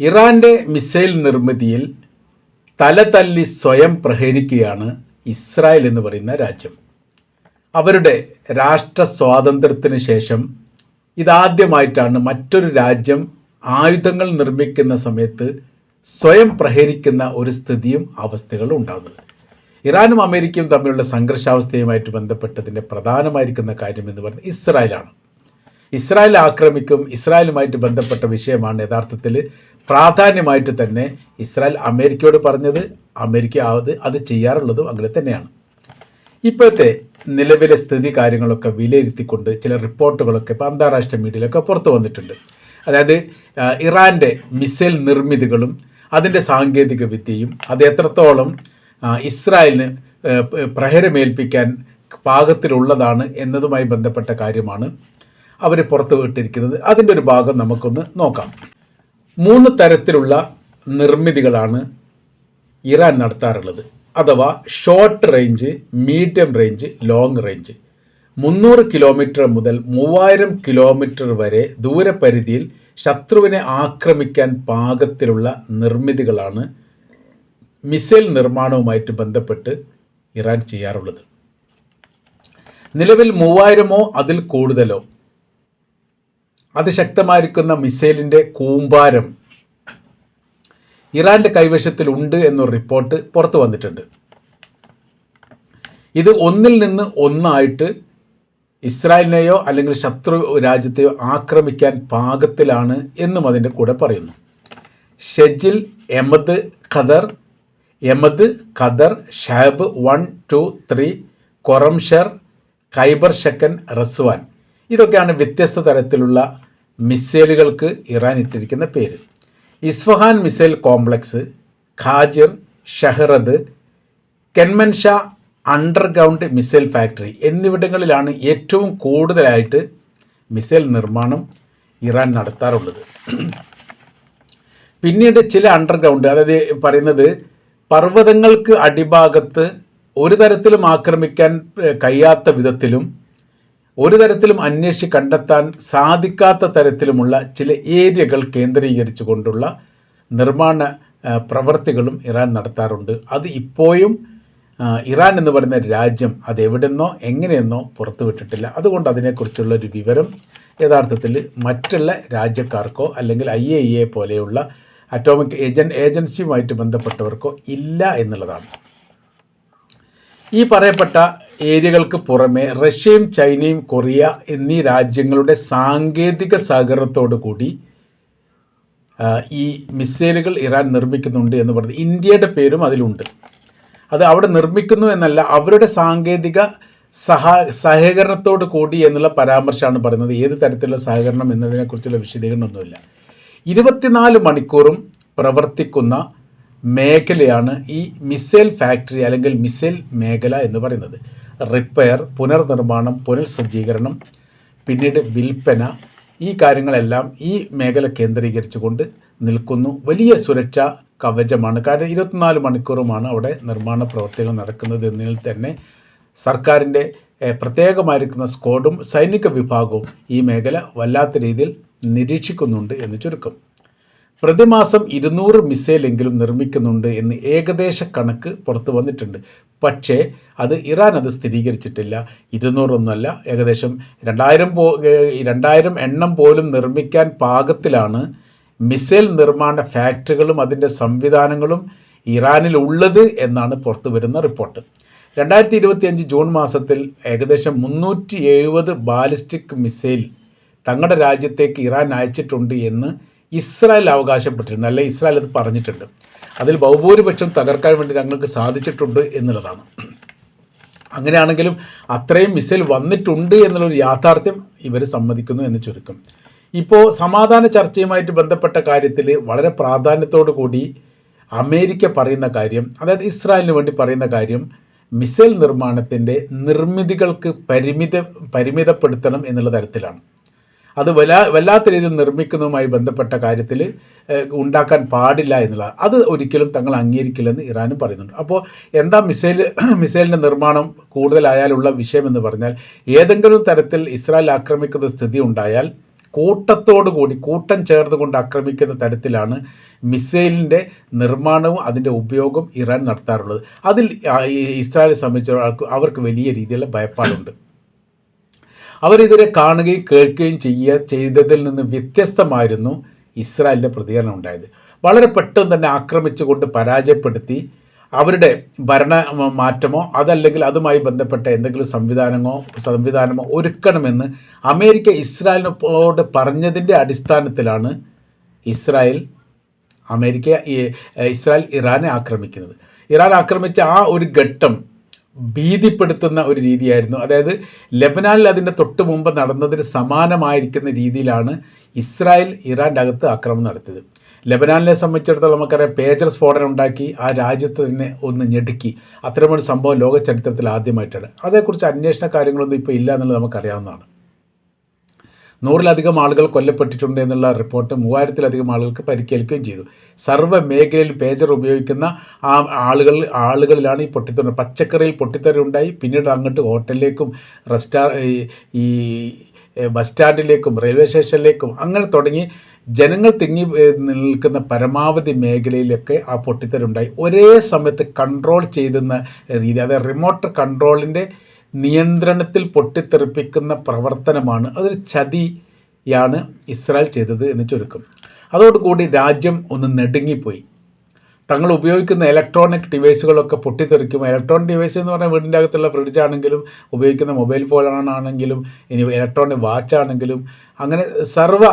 ഇറാന്റെ മിസൈൽ നിർമ്മിതിയിൽ തല തല്ലി സ്വയം പ്രഹരിക്കുകയാണ് ഇസ്രായേൽ എന്ന് പറയുന്ന രാജ്യം. അവരുടെ രാഷ്ട്ര സ്വാതന്ത്ര്യത്തിന് ശേഷം ഇതാദ്യമായിട്ടാണ് മറ്റൊരു രാജ്യം ആയുധങ്ങൾ നിർമ്മിക്കുന്ന സമയത്ത് സ്വയം പ്രഹരിക്കുന്ന ഒരു സ്ഥിതിയും അവസ്ഥകളും ഉണ്ടാകുന്നത് ഇറാനും അമേരിക്കയും തമ്മിലുള്ള സംഘർഷാവസ്ഥയുമായിട്ട് ബന്ധപ്പെട്ടതിന്റെ പ്രധാനമായിരിക്കുന്ന കാര്യം എന്ന് പറയുന്നത് ഇസ്രായേലാണ്. ഇസ്രായേൽ ആക്രമിക്കും ഇസ്രായേലുമായിട്ട് ബന്ധപ്പെട്ട വിഷയമാണ് യഥാർത്ഥത്തിൽ പ്രാധാന്യമായിട്ട് തന്നെ ഇസ്രായേൽ അമേരിക്കയോട് പറഞ്ഞത് അമേരിക്ക അത് അത് ചെയ്യാറുള്ളതും അങ്ങനെ തന്നെയാണ്. ഇപ്പോഴത്തെ നിലവിലെ സ്ഥിതി കാര്യങ്ങളൊക്കെ വിലയിരുത്തിക്കൊണ്ട് ചില റിപ്പോർട്ടുകളൊക്കെ ഇപ്പോൾ അന്താരാഷ്ട്ര മീഡിയയിലൊക്കെ പുറത്തു വന്നിട്ടുണ്ട്. അതായത് ഇറാന്റെ മിസൈൽ നിർമ്മിതികളും അതിന്റെ സാങ്കേതിക വിദ്യയും അത് എത്രത്തോളം ഇസ്രായേലിന് പ്രഹരമേൽപ്പിക്കാൻ പാകത്തിലുള്ളതാണ് എന്നതുമായി ബന്ധപ്പെട്ട കാര്യമാണ് അവർ പുറത്തു വിട്ടിരിക്കുന്നത് അതിന്റെ ഒരു ഭാഗം നമുക്കൊന്ന് നോക്കാം. മൂന്ന് തരത്തിലുള്ള നിർമ്മിതികളാണ് ഇറാൻ നടത്താറുള്ളത്. അഥവാ short range medium range long range മുന്നൂറ് കിലോമീറ്റർ മുതൽ മൂവായിരം കിലോമീറ്റർ വരെ ദൂരപരിധിയിൽ ശത്രുവിനെ ആക്രമിക്കാൻ പാകത്തിലുള്ള നിർമ്മിതികളാണ് മിസൈൽ നിർമ്മാണവുമായിട്ട് ബന്ധപ്പെട്ട് ഇറാൻ ചെയ്യാറുള്ളത്. നിലവിൽ മൂവായിരമോ അതിൽ കൂടുതലോ അതിശക്തമായിരിക്കുന്ന മിസൈലിന്റെ കൂമ്പാരം ഇറാന്റെ കൈവശത്തിലുണ്ട് എന്നൊരു റിപ്പോർട്ട് പുറത്തു വന്നിട്ടുണ്ട്. ഇത് ഒന്നിൽ നിന്ന് ഒന്നായിട്ട് ഇസ്രായേലിനെയോ അല്ലെങ്കിൽ ശത്രു രാജ്യത്തെയോ ആക്രമിക്കാൻ പാകത്തിലാണ് എന്നും അതിന്റെ കൂടെ പറയുന്നു. Shejil എമദ് Qadr Emad Qadr Shahab one two three Khorramshahr Kheibar Shekan Rezvan. ഇതൊക്കെയാണ് വ്യത്യസ്ത തരത്തിലുള്ള മിസൈലുകൾക്ക് ഇറാൻ ഇട്ടിരിക്കുന്ന പേര്. Isfahan missile complex Khojir Shahroud Kermanshah underground missile factory എന്നിവിടങ്ങളിലാണ് ഏറ്റവും കൂടുതലായിട്ട് മിസൈൽ നിർമ്മാണം ഇറാൻ നടത്താറുള്ളത്. പിന്നീട് ചില അണ്ടർഗ്രൗണ്ട് അതായത് പറയുന്നത് പർവതങ്ങൾക്ക് അടിഭാഗത്ത് ഒരു തരത്തിലും ആക്രമിക്കാൻ കഴിയാത്ത വിധത്തിലും ഒരു തരത്തിലും അന്വേഷിച്ച് കണ്ടെത്താൻ സാധിക്കാത്ത തരത്തിലുമുള്ള ചില ഏരിയകൾ കേന്ദ്രീകരിച്ചു കൊണ്ടുള്ള നിർമ്മാണ പ്രവർത്തികളും ഇറാൻ നടത്താറുണ്ട്. അത് ഇപ്പോഴും ഇറാൻ എന്ന് പറയുന്ന രാജ്യം അത് എവിടെന്നോ എങ്ങനെയെന്നോ പുറത്തുവിട്ടിട്ടില്ല. അതുകൊണ്ട് അതിനെക്കുറിച്ചുള്ള ഒരു വിവരം യഥാർത്ഥത്തിൽ മറ്റുള്ള രാജ്യക്കാർക്കോ അല്ലെങ്കിൽ ഐ എ ഇ എ പോലെയുള്ള അറ്റോമിക് ഏജൻ ഏജൻസിയുമായിട്ട് ബന്ധപ്പെട്ടവർക്കോ ഇല്ല എന്നുള്ളതാണ്. ഈ പറയപ്പെട്ട ഏരിയകൾക്ക് പുറമെ റഷ്യയും ചൈനയും കൊറിയ എന്നീ രാജ്യങ്ങളുടെ സാങ്കേതിക സഹകരണത്തോടു കൂടി ഈ മിസൈലുകൾ ഇറാൻ നിർമ്മിക്കുന്നുണ്ട് എന്ന് പറഞ്ഞു ഇന്ത്യയുടെ പേരും അതിലുണ്ട്. അത് അവിടെ നിർമ്മിക്കുന്നു എന്നല്ല അവരുടെ സാങ്കേതിക സഹാ സഹകരണത്തോട് കൂടി എന്നുള്ള പരാമർശമാണ് പറയുന്നത്. ഏത് തരത്തിലുള്ള സഹകരണം എന്നതിനെക്കുറിച്ചുള്ള വിശദീകരണമൊന്നുമില്ല. ഇരുപത്തിനാല് മണിക്കൂറും പ്രവർത്തിക്കുന്ന മേഖലയാണ് ഈ മിസൈൽ ഫാക്ടറി അല്ലെങ്കിൽ മിസൈൽ മേഖല എന്ന് പറയുന്നത്. റിപ്പയർ പുനർനിർമ്മാണം പുനഃസജ്ജീകരണം പിന്നീട് വിൽപ്പന ഈ കാര്യങ്ങളെല്ലാം ഈ മേഖല കേന്ദ്രീകരിച്ചുകൊണ്ട് നിൽക്കുന്നു. വലിയ സുരക്ഷാ കവചമാണ്. കാരണം ഇരുപത്തിനാല് മണിക്കൂറുമാണ് അവിടെ നിർമ്മാണ പ്രവർത്തികൾ നടക്കുന്നത് എന്നതിൽ തന്നെ സർക്കാരിന്റെ പ്രത്യേകമായിരിക്കുന്ന സ്ക്വാഡും സൈനിക വിഭാഗവും ഈ മേഖല വല്ലാത്ത രീതിയിൽ നിരീക്ഷിക്കുന്നുണ്ട് എന്ന് ചുരുക്കം. പ്രതിമാസം ഇരുന്നൂറ് മിസൈലെങ്കിലും നിർമ്മിക്കുന്നുണ്ട് എന്ന് ഏകദേശ കണക്ക് പുറത്തു വന്നിട്ടുണ്ട്. പക്ഷേ അത് ഇറാൻ അത് സ്ഥിരീകരിച്ചിട്ടില്ല. ഇരുന്നൂറൊന്നുമല്ല ഏകദേശം രണ്ടായിരം പോ രണ്ടായിരം എണ്ണം പോലും നിർമ്മിക്കാൻ പാകത്തിലാണ് മിസൈൽ നിർമ്മാണ ഫാക്ടറികളും അതിന്റെ സംവിധാനങ്ങളും ഇറാനിൽ ഉള്ളത് എന്നാണ് പുറത്തു വരുന്ന റിപ്പോർട്ട്. രണ്ടായിരത്തി ഇരുപത്തിയഞ്ച് ജൂൺ മാസത്തിൽ ഏകദേശം മുന്നൂറ്റി എഴുപത് ബാലിസ്റ്റിക് മിസൈൽ തങ്ങളുടെ രാജ്യത്തേക്ക് ഇറാൻ അയച്ചിട്ടുണ്ട് എന്ന് ഇസ്രായേൽ അവകാശപ്പെട്ടിട്ടുണ്ട് അല്ലെ ഇസ്രായേൽ അത് പറഞ്ഞിട്ടുണ്ട്. അതിൽ ബഹുഭൂരിപക്ഷം തകർക്കാൻ വേണ്ടി ഞങ്ങൾക്ക് സാധിച്ചിട്ടുണ്ട് എന്നുള്ളതാണ്. അങ്ങനെയാണെങ്കിലും അത്രയും മിസൈൽ വന്നിട്ടുണ്ട് എന്നുള്ളൊരു യാഥാർത്ഥ്യം ഇവർ സമ്മതിക്കുന്നു എന്ന് ചുരുക്കം. ഇപ്പോൾ സമാധാന ചർച്ചയുമായിട്ട് ബന്ധപ്പെട്ട കാര്യത്തിൽ വളരെ പ്രാധാന്യത്തോടു കൂടി അമേരിക്ക പറയുന്ന കാര്യം അതായത് ഇസ്രായേലിന് വേണ്ടി പറയുന്ന കാര്യം മിസൈൽ നിർമ്മാണത്തിന്റെ നിർമ്മിതികൾക്ക് പരിമിത പരിമിതപ്പെടുത്തണം എന്നുള്ള തരത്തിലാണ്. അത് വല്ലാ വല്ലാത്ത രീതിയിൽ നിർമ്മിക്കുന്നതുമായി ബന്ധപ്പെട്ട കാര്യത്തിൽ ഉണ്ടാക്കാൻ പാടില്ല എന്നുള്ള അത് ഒരിക്കലും തങ്ങൾ അംഗീകരിക്കില്ലെന്ന് ഇറാനും പറയുന്നുണ്ട്. അപ്പോൾ എന്താ മിസൈൽ മിസൈലിന്റെ നിർമ്മാണം കൂടുതലായാലുള്ള വിഷയം എന്ന് പറഞ്ഞാൽ ഏതെങ്കിലും തരത്തിൽ ഇസ്രായേൽ ആക്രമിക്കുന്ന സ്ഥിതി ഉണ്ടായാൽ കൂട്ടത്തോടു കൂടി കൂട്ടം ചേർന്നുകൊണ്ട് ആക്രമിക്കുന്ന തരത്തിലാണ് മിസൈലിന്റെ നിർമ്മാണവും അതിന്റെ ഉപയോഗവും ഇറാൻ നടത്താറുള്ളത്. അതിൽ ഇസ്രായേലെ സംബന്ധിച്ച അവർക്ക് വലിയ രീതിയിലുള്ള ഭയപ്പാടുണ്ട്. അവരിതിനെ കാണുകയും കേൾക്കുകയും ചെയ്യുക ചെയ്തതിൽ നിന്ന് വ്യത്യസ്തമായിരുന്നു ഇസ്രായേലിന്റെ പ്രതികരണം ഉണ്ടായത്. വളരെ പെട്ടെന്ന് തന്നെ ആക്രമിച്ചുകൊണ്ട് പരാജയപ്പെടുത്തി അവരുടെ ഭരണ മാറ്റമോ അതല്ലെങ്കിൽ അതുമായി ബന്ധപ്പെട്ട എന്തെങ്കിലും സംവിധാനമോ സംവിധാനമോ ഒരുക്കണമെന്ന് അമേരിക്ക ഇസ്രായേലിനോട് പറഞ്ഞതിന്റെ അടിസ്ഥാനത്തിലാണ് ഇസ്രായേൽ അമേരിക്ക ഇസ്രായേൽ ഇറാനെ ആക്രമിക്കുന്നത്. ഇറാൻ ആക്രമിച്ച ആ ഒരു ഘട്ടം ഭീതിപ്പെടുത്തുന്ന ഒരു രീതിയായിരുന്നു. അതായത് ലബനാനിൽ അതിന്റെ തൊട്ട് മുമ്പ് നടന്നതിന് സമാനമായിരിക്കുന്ന രീതിയിലാണ് ഇസ്രായേൽ ഇറാന്റെ അകത്ത് ആക്രമണം നടത്തിയത്. ലബനാനിനെ സംബന്ധിച്ചിടത്തോളം നമുക്കറിയാം പേജർ സ്ഫോടനം ഉണ്ടാക്കി ആ രാജ്യത്ത് തന്നെ ഒന്ന് ഞെടുക്കി. അത്തരമൊരു സംഭവം ലോക ചരിത്രത്തിൽ ആദ്യമായിട്ടാണ്. അതേക്കുറിച്ച് അന്വേഷണ കാര്യങ്ങളൊന്നും ഇപ്പോൾ ഇല്ല എന്നുള്ളത് നമുക്കറിയാവുന്നതാണ്. നൂറിലധികം ആളുകൾ കൊല്ലപ്പെട്ടിട്ടുണ്ട് എന്നുള്ള റിപ്പോർട്ട് മൂവായിരത്തിലധികം ആളുകൾക്ക് പരിക്കേൽക്കുകയും ചെയ്തു. സർവ മേഖലയിൽ പേജർ ഉപയോഗിക്കുന്ന ആ ആളുകൾ ആളുകളിലാണ് ഈ പൊട്ടിത്തെറി പച്ചക്കറിയിൽ പൊട്ടിത്തെറി ഉണ്ടായി. പിന്നീട് അങ്ങോട്ട് ഹോട്ടലിലേക്കും റെസ്റ്റാ ഈ- ബസ് സ്റ്റാൻഡിലേക്കും റെയിൽവേ സ്റ്റേഷനിലേക്കും അങ്ങനെ തുടങ്ങി ജനങ്ങൾ തിങ്ങി നിൽക്കുന്ന പരമാവധി മേഖലയിലൊക്കെ ആ പൊട്ടിത്തെറി ഉണ്ടായി. ഒരേ സമയത്ത് കൺട്രോൾ ചെയ്യുന്ന രീതി അതായത് റിമോട്ട് കൺട്രോളിന്റെ നിയന്ത്രണത്തിൽ പൊട്ടിത്തെറിപ്പിക്കുന്ന പ്രവർത്തനമാണ് അതൊരു ചതിയാണ് ഇസ്രായേൽ ചെയ്തത് എന്ന് ചുരുക്കം. അതോടുകൂടി രാജ്യം ഒന്ന് നെടുങ്ങിപ്പോയി. തങ്ങൾ ഉപയോഗിക്കുന്ന ഇലക്ട്രോണിക് ഡിവൈസുകളൊക്കെ പൊട്ടിത്തെറിക്കും. ഇലക്ട്രോണിക് ഡിവൈസ് എന്ന് പറഞ്ഞാൽ വീടിന്റെ അകത്തുള്ള ഫ്രിഡ്ജ് ആണെങ്കിലും ഉപയോഗിക്കുന്ന മൊബൈൽ ഫോണാണെങ്കിലും ഇനി ഇലക്ട്രോണിക് വാച്ച് ആണെങ്കിലും അങ്ങനെ സർവ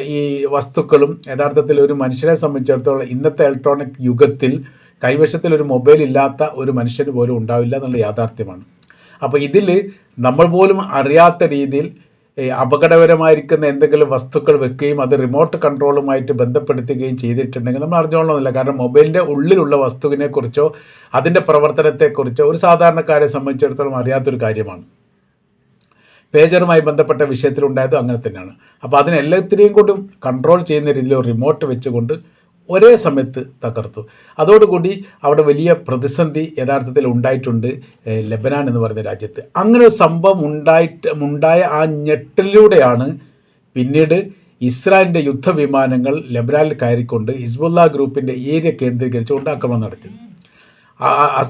ഈ വസ്തുക്കളും യഥാർത്ഥത്തിൽ ഒരു മനുഷ്യനെ സംബന്ധിച്ചിടത്തോളം ഇന്നത്തെ ഇലക്ട്രോണിക് യുഗത്തിൽ കൈവശത്തിൽ ഒരു മൊബൈൽ ഇല്ലാത്ത ഒരു മനുഷ്യന് പോലും ഉണ്ടാവില്ല എന്നുള്ള യാഥാർത്ഥ്യമാണ്. അപ്പോൾ ഇതിൽ നമ്മൾ പോലും അറിയാത്ത രീതിയിൽ അപകടകരമായിരിക്കുന്ന എന്തെങ്കിലും വസ്തുക്കൾ വെക്കുകയും അത് റിമോട്ട് കൺട്രോളുമായിട്ട് ബന്ധപ്പെടുത്തുകയും ചെയ്തിട്ടുണ്ടെങ്കിൽ നമ്മൾ അറിഞ്ഞോളണമെന്നില്ല. കാരണം മൊബൈലിന്റെ ഉള്ളിലുള്ള വസ്തുവിനെക്കുറിച്ചോ അതിന്റെ പ്രവർത്തനത്തെക്കുറിച്ചോ ഒരു സാധാരണക്കാരെ സംബന്ധിച്ചിടത്തോളം അറിയാത്തൊരു കാര്യമാണ്. പേജറുമായി ബന്ധപ്പെട്ട വിഷയത്തിലുണ്ടായത് അങ്ങനെ തന്നെയാണ്. അപ്പോൾ അതിനെല്ലാത്തിനെയും കൊണ്ടും കൺട്രോൾ ചെയ്യുന്ന രീതിയിൽ റിമോട്ട് വെച്ചുകൊണ്ട് ഒരേ സമയത്ത് തകർത്തു. അതോടുകൂടി അവിടെ വലിയ പ്രതിസന്ധി യഥാർത്ഥത്തിൽ ഉണ്ടായിട്ടുണ്ട് ലബനാൻ എന്ന് പറയുന്ന രാജ്യത്ത്. അങ്ങനെ ഒരു സംഭവം ഉണ്ടായിട്ട് ഉണ്ടായ ആ ഞെട്ടലിലൂടെയാണ് പിന്നീട് ഇസ്രായേലിന്റെ യുദ്ധവിമാനങ്ങൾ ലബനാനിൽ കയറിക്കൊണ്ട് ഹിസ്ബുല്ല ഗ്രൂപ്പിന്റെ ഏരിയ കേന്ദ്രീകരിച്ചുകൊണ്ട് ആക്രമണം ആ-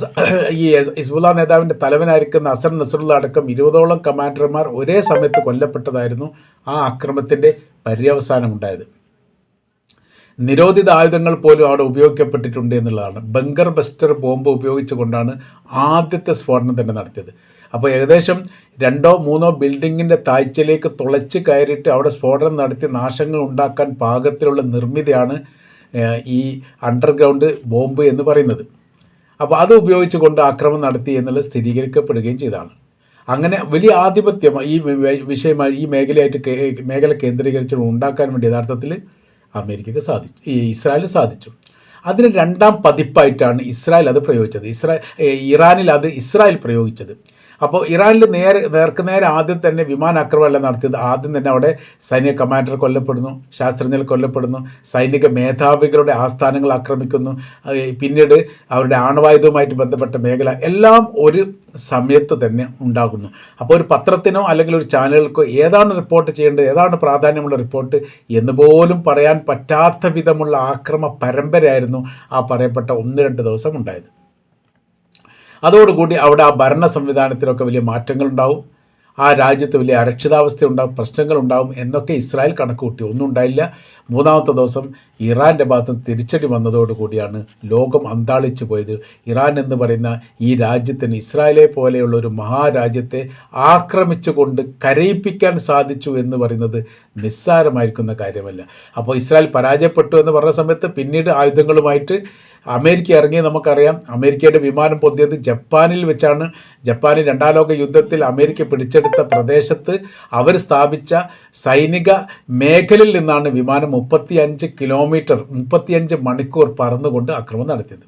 ഈ ഹിസ്ബുല്ല നേതാവിന്റെ തലവനായിരിക്കുന്ന അസർ നസറുള്ള അടക്കം ഇരുപതോളം കമാൻഡർമാർ ഒരേ സമയത്ത് കൊല്ലപ്പെട്ടതായിരുന്നു ആ അക്രമത്തിന്റെ പര്യവസാനം ഉണ്ടായത് നിരോധിത ആയുധങ്ങൾ പോലും അവിടെ ഉപയോഗിക്കപ്പെട്ടിട്ടുണ്ട് എന്നുള്ളതാണ്. ബങ്കർ ബസ്റ്റർ ബോംബ് ഉപയോഗിച്ചുകൊണ്ടാണ് ആദ്യത്തെ സ്ഫോടനം തന്നെ നടത്തിയത്. അപ്പോൾ ഏകദേശം രണ്ടോ മൂന്നോ ബിൽഡിങ്ങിന്റെ താഴ്ചയിലേക്ക് തുളച്ച് കയറിയിട്ട് അവിടെ സ്ഫോടനം നടത്തി നാശങ്ങൾ ഉണ്ടാക്കാൻ പാകത്തിലുള്ള നിർമ്മിതിയാണ് ഈ അണ്ടർഗ്രൗണ്ട് ബോംബ് എന്ന് പറയുന്നത്. അപ്പോൾ അത് ഉപയോഗിച്ചുകൊണ്ട് ആക്രമണം നടത്തി എന്നുള്ളത് സ്ഥിരീകരിക്കപ്പെടുകയും ചെയ്താണ് അങ്ങനെ വലിയ ആധിപത്യം ഈ വിഷയമായി ഈ മേഖലയായിട്ട് മേഖല കേന്ദ്രീകരിച്ച് ഉണ്ടാക്കാൻ വേണ്ടി യഥാർത്ഥത്തിൽ അമേരിക്കക്ക് സാധിച്ചു. ഈ ഇസ്രായേൽ സാധിച്ചു. അതിന് രണ്ടാം പതിപ്പായിട്ടാണ് ഇസ്രായേൽ അത് പ്രയോഗിച്ചത്. ഇസ്രായേൽ ഇറാനിൽ അത് ഇസ്രായേൽ പ്രയോഗിച്ചത്. അപ്പോൾ ഇറാനിൽ നേരെ നേർക്ക് നേരെ ആദ്യം തന്നെ വിമാനാക്രമണമല്ല നടത്തിയത്. ആദ്യം തന്നെ അവിടെ സൈനിക കമാൻഡർ കൊല്ലപ്പെടുന്നു ശാസ്ത്രജ്ഞർ കൊല്ലപ്പെടുന്നു സൈനിക മേധാവികളുടെ ആസ്ഥാനങ്ങൾ ആക്രമിക്കുന്നു. പിന്നീട് അവരുടെ ആണവായുധവുമായിട്ട് ബന്ധപ്പെട്ട മേഖല എല്ലാം ഒരു സമയത്ത് തന്നെ ഉണ്ടാകുന്നു. അപ്പോൾ ഒരു പത്രത്തിനോ അല്ലെങ്കിൽ ഒരു ചാനലുകൾക്കോ ഏതാണ് റിപ്പോർട്ട് ചെയ്യേണ്ടത് ഏതാണ് പ്രാധാന്യമുള്ള റിപ്പോർട്ട് എന്ന് പോലും പറയാൻ പറ്റാത്ത വിധമുള്ള ആക്രമ പരമ്പരയായിരുന്നു ആ പറയപ്പെട്ട ഒന്ന് രണ്ട് ദിവസം ഉണ്ടായത്. അതോടുകൂടി അവിടെ ആ ഭരണ സംവിധാനത്തിലൊക്കെ വലിയ മാറ്റങ്ങളുണ്ടാവും. ആ രാജ്യത്ത് വലിയ അരക്ഷിതാവസ്ഥ ഉണ്ടാവും പ്രശ്നങ്ങളുണ്ടാവും എന്നൊക്കെ ഇസ്രായേൽ കണക്ക് കൂട്ടി ഒന്നും ഉണ്ടായില്ല. മൂന്നാമത്തെ ദിവസം ഇറാന്റെ ഭാഗത്ത് തിരിച്ചടി വന്നതോടുകൂടിയാണ് ലോകം അന്താളിച്ചു പോയത്. ഇറാൻ എന്ന് പറയുന്ന ഈ രാജ്യത്തിന് ഇസ്രായേലെ പോലെയുള്ള ഒരു മഹാരാജ്യത്തെ ആക്രമിച്ചുകൊണ്ട് കരയിപ്പിക്കാൻ സാധിച്ചു എന്ന് പറയുന്നത് നിസ്സാരമായിരിക്കുന്ന കാര്യമല്ല. അപ്പോൾ ഇസ്രായേൽ പരാജയപ്പെട്ടു എന്ന് പറഞ്ഞ സമയത്ത് പിന്നീട് ആയുധങ്ങളുമായിട്ട് അമേരിക്ക ഇറങ്ങി നമുക്കറിയാം. അമേരിക്കയുടെ വിമാനം പൊന്തിയത് ജപ്പാനിൽ വെച്ചാണ്. ജപ്പാനിൽ രണ്ടാം ലോക യുദ്ധത്തിൽ അമേരിക്ക പിടിച്ചെടുത്ത പ്രദേശത്ത് അവർ സ്ഥാപിച്ച സൈനിക മേഖലയിൽ നിന്നാണ് വിമാനം മുപ്പത്തിയഞ്ച് കിലോമീറ്റർ മുപ്പത്തിയഞ്ച് മണിക്കൂർ പറന്നുകൊണ്ട് ആക്രമണം നടത്തിയത്.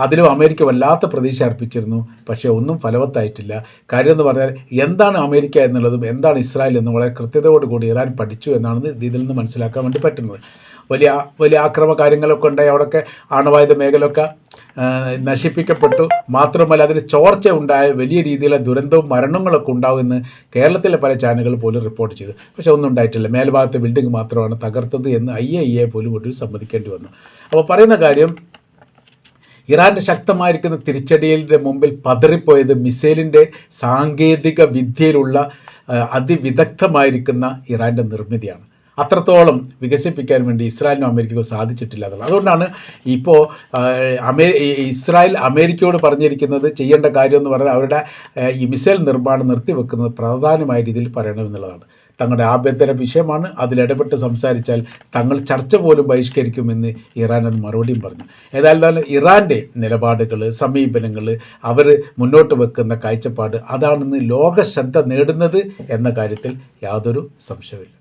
അതിലും അമേരിക്ക വല്ലാത്ത പ്രതീക്ഷ അർപ്പിച്ചിരുന്നു. പക്ഷേ ഒന്നും ഫലവത്തായിട്ടില്ല. കാര്യം എന്ന് പറഞ്ഞാൽ എന്താണ് അമേരിക്ക എന്നുള്ളതും എന്താണ് ഇസ്രായേൽ എന്നും വളരെ കൃത്യതയോടുകൂടി ഇറാൻ പഠിച്ചു എന്നാണ് ഇതിൽ നിന്ന് മനസ്സിലാക്കാൻ വേണ്ടി പറ്റുന്നത്. വലിയ വലിയ ആക്രമ കാര്യങ്ങളൊക്കെ ഉണ്ടായി. അവിടെയൊക്കെ ആണവായുധ മേഖലയൊക്കെ നശിപ്പിക്കപ്പെട്ടു. മാത്രമല്ല അതിന് ചോർച്ച ഉണ്ടായ വലിയ രീതിയിലുള്ള ദുരന്തവും മരണങ്ങളൊക്കെ ഉണ്ടാവുമെന്ന് കേരളത്തിലെ പല ചാനലുകൾ പോലും റിപ്പോർട്ട് ചെയ്തു. പക്ഷേ ഒന്നും ഉണ്ടായിട്ടില്ല. മേൽഭാഗത്തെ ബിൽഡിംഗ് മാത്രമാണ് തകർത്തത് എന്ന് ഐ എ പോലും ഒടുവിൽ സമ്മതിക്കേണ്ടി വന്നു. അപ്പോൾ പറയുന്ന കാര്യം ഇറാന്റെ ശക്തമായിരിക്കുന്ന തിരിച്ചടിയുടെ മുമ്പിൽ പതറിപ്പോയത് മിസൈലിന്റെ സാങ്കേതിക വിദ്യയിലുള്ള അതിവിദഗ്ധമായിരിക്കുന്ന ഇറാന്റെ നിർമ്മിതിയാണ്. അത്രത്തോളം വികസിപ്പിക്കാൻ വേണ്ടി ഇസ്രായേലിനും അമേരിക്കയ്ക്കും സാധിച്ചിട്ടില്ല എന്നുള്ളത്. അതുകൊണ്ടാണ് ഇപ്പോൾ അമേ ഇസ്രായേൽ അമേരിക്കയോട് പറഞ്ഞിരിക്കുന്നത് ചെയ്യേണ്ട കാര്യം എന്ന് പറഞ്ഞാൽ അവരുടെ ഈ മിസൈൽ നിർമ്മാണം നിർത്തിവെക്കുന്നത് പ്രധാനമായ രീതിയിൽ പറയണമെന്നുള്ളതാണ് തങ്ങളുടെ ആഭ്യന്തര വിഷയമാണ്. അതിലിടപെട്ട് സംസാരിച്ചാൽ തങ്ങൾ ചർച്ച പോലും ബഹിഷ്കരിക്കുമെന്ന് ഇറാൻ അത് മറുപടിയും പറഞ്ഞു. ഏതായാലും ഇറാന്റെ നിലപാടുകൾ സമീപനങ്ങൾ അവർ മുന്നോട്ട് വെക്കുന്ന കാഴ്ചപ്പാട് അതാണെന്ന് ലോക ശ്രദ്ധ നേടുന്നത് എന്ന കാര്യത്തിൽ യാതൊരു സംശയമില്ല